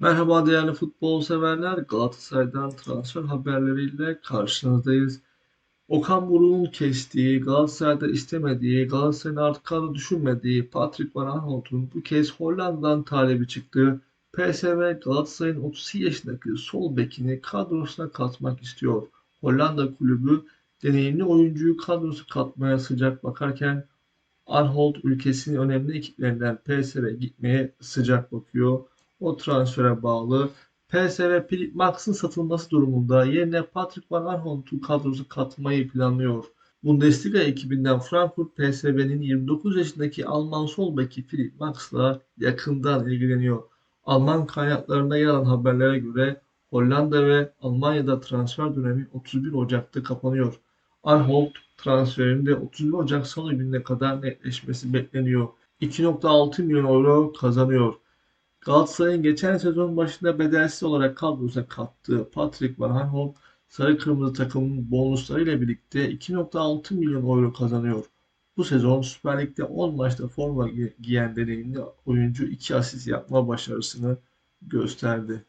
Merhaba değerli futbol severler. Galatasaray'dan transfer haberleriyle karşınızdayız. Okan Buruk'un kestiği, Galatasaray'da istemediği, Galatasaray'ın artık kadro düşünmediği Patrick Van Aanholt'un bu kez Hollanda'dan talebi çıktı. PSV Galatasaray'ın 32 yaşındaki sol bekini kadrosuna katmak istiyor. Hollanda kulübü deneyimli oyuncuyu kadrosu katmaya sıcak bakarken Anholt ülkesinin önemli ekiplerinden PSV'ye gitmeye sıcak bakıyor. O transfere bağlı. PSV Philip Max'ın satılması durumunda yerine Patrick Van Aanholt'u kadrosu katmayı planlıyor. Bundesliga ekibinden Frankfurt PSV'nin 29 yaşındaki Alman sol beki Philip Max'la yakından ilgileniyor. Alman kaynaklarında yer alan haberlere göre Hollanda ve Almanya'da transfer dönemi 31 Ocak'ta kapanıyor. Anholt transferinde 31 Ocak Salı gününe kadar netleşmesi bekleniyor. 2.6 milyon euro kazanıyor. Galatasaray'ın geçen sezon başında bedelsiz olarak kadrosuna kattığı Patrick Van Aanholt sarı kırmızı takımın bonuslarıyla birlikte 2.6 milyon euro kazanıyor. Bu sezon Süper Lig'de 10 maçta forma gi- giyen deneyimli oyuncu 2 asist yapma başarısını gösterdi.